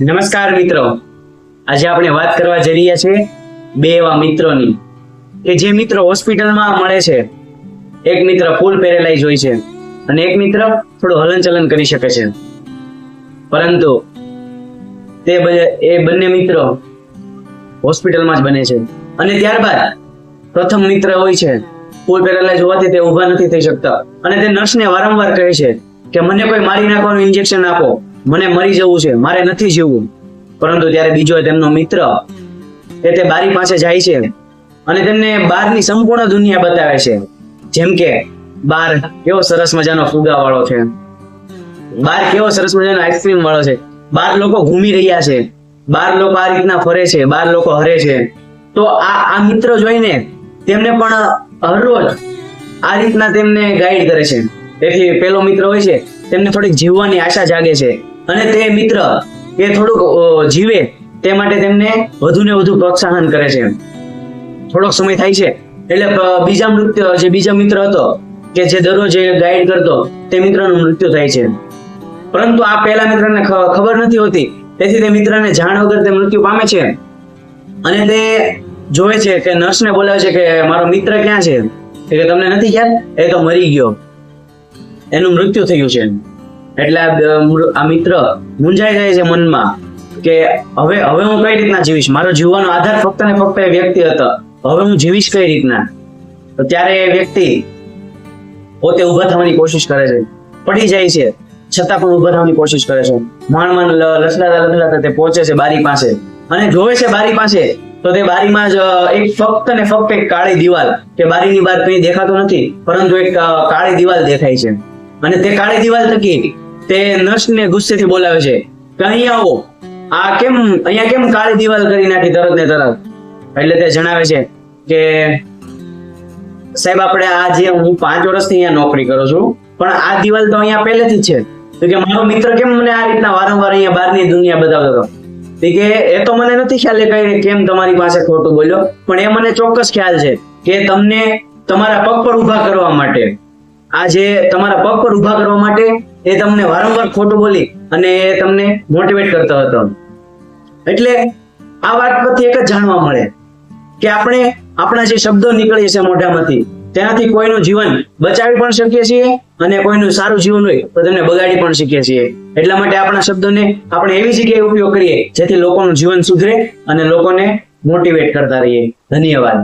નમસ્કાર મિત્રો. આજે આપણે વાત કરવા જઈ રહ્યા છીએ બે એવા મિત્રોની. કે જે મિત્રો હોસ્પિટલમાં મળે છે. એક મિત્ર ફૂલ પેરેલાઇઝ હોય છે અને એક મિત્ર થોડું હલનચલન કરી શકે છે. પરંતુ તે એ બંને મિત્રો હોસ્પિટલમાં જ બને છે. અને ત્યારબાદ પ્રથમ મિત્ર હોય છે, ફૂલ પેરેલાઇઝ હોવાથી તે ઊભા નથી થઈ શકતા. અને તે નર્સને વારંવાર કહે છે કે, મને કોઈ મારી નાખવાનું ઇન્જેક્શન આપો. મને મરી જવું છે, મારે નથી જીવવું. પરંતુ ત્યારે બીજો તેમનો મિત્ર એ તે બારી પાસે જાય છે અને તેમને બહારની સંપૂર્ણ દુનિયા બતાવે છે. જેમ કે, બાર કેવો સરસ મજાનો ફુગા વાળો છે. બાર કેવો સરસ મજાનો આઈસ્ક્રીમ વાળો છે. બાર લોકો ઘૂમી રહ્યા છે. બાર લોકો આ રીતના ફરે છે, બાર લોકો હરે છે. તો આ આ મિત્ર જોઈને તેમને પણ હરરોજ આ રીતના તેમને ગાઈડ કરે છે. તેથી પેલો મિત્ર હોય છે, તેમને થોડીક જીવવાની આશા જાગે છે. અને તે મિત્ર એ થોડુંક જીવે તે માટે તેમને વધુ ને વધુ પ્રોત્સાહન કરે છે. થોડોક સમય થાય છે. એટલે બીજા મૃત્યુ, જે બીજા મિત્ર હતો, કે જે દરરોજ ગાઈડ કરતો, તે મિત્રનું મૃત્યુ થાય છે. પરંતુ આ પહેલા મિત્રને ખબર નથી હોતી. તેથી તે મિત્રને જાણ વગર તે મૃત્યુ પામે છે. અને તે જોવે છે કે નર્સને બોલાવે છે કે, મારો મિત્ર ક્યાં છે? કે, તમને નથી ખ્યાલ? એ તો મરી ગયો. એનું મૃત્યુ થયું છે. એટલે આ મિત્ર મૂંઝાઈ જાય છે મનમાં કે હવે હવે હું કઈ રીતના જીવીશ? મારો જીવવાનો આધાર ફક્ત ને ફક્ત એ વ્યક્તિ હતો. હવે હું જીવીશ કઈ રીતના? તો ત્યારે એ વ્યક્તિ પોતે ઊભા થવાની કોશિશ કરે છે. પડી જાય છે. છતાં પણ ઊભા થવાની કોશિશ કરે છે. માણ માણ લસડાતા લસડાતા તે પહોંચે છે બારી પાસે. અને જોવે છે બારી પાસે, તો તે બારીમાં જ એક ફક્ત ને ફક્ત એક કાળી દિવાલ, કે બારીની બહાર કંઈ દેખાતું નથી, પરંતુ એક કાળી દિવાલ દેખાય છે. અને તે કાળી દિવાલ થકી તે નર્સને ગુસ્સેથી બોલાવે છે. કે અહીંયા આવો. આ કેમ, અહીંયા કેમ કાળી દિવાલ કરી નાખી તરત ને તરત? એટલે તે જણાવે છે કે, સાહેબ, આપણે આ જે હું પાંચ વર્ષથી અહીંયા નોકરી કરું છું, પણ આ દિવાલ તો અહીંયા પહેલેથી છે. તો કે, મારો મિત્ર કેમ મને આ રીતના વારંવાર અહીંયા બહારની દુનિયા બતાવતો હતો? કે, એ તો મને નથી ખ્યાલ કઈ કેમ તમારી પાસે ખોટું બોલ્યો, પણ એ મને ચોક્કસ ખ્યાલ છે કે તમને તમારા પગ પર ઊભા કરવા માટે, આ જે તમારા પગ પર ઊભા કરવા માટે એ તમને વારંવાર ખોટું બોલી અને એ તમને મોટિવેટ કરતો હતો. એટલે આ વાત પરથી એક જ જાણવા મળે કે આપણે આપણા જે શબ્દો નીકળીએ છે મોઢામાંથી, તેનાથી કોઈનું જીવન બચાવી પણ શકીએ છીએ અને કોઈનું સારું જીવન હોય તો તેમને બગાડી પણ શકીએ છીએ. એટલા માટે આપણા શબ્દોને આપણે એવી જગ્યાએ ઉપયોગ કરીએ જેથી લોકોનું જીવન સુધરે અને લોકોને મોટિવેટ કરતા રહીએ. ધન્યવાદ.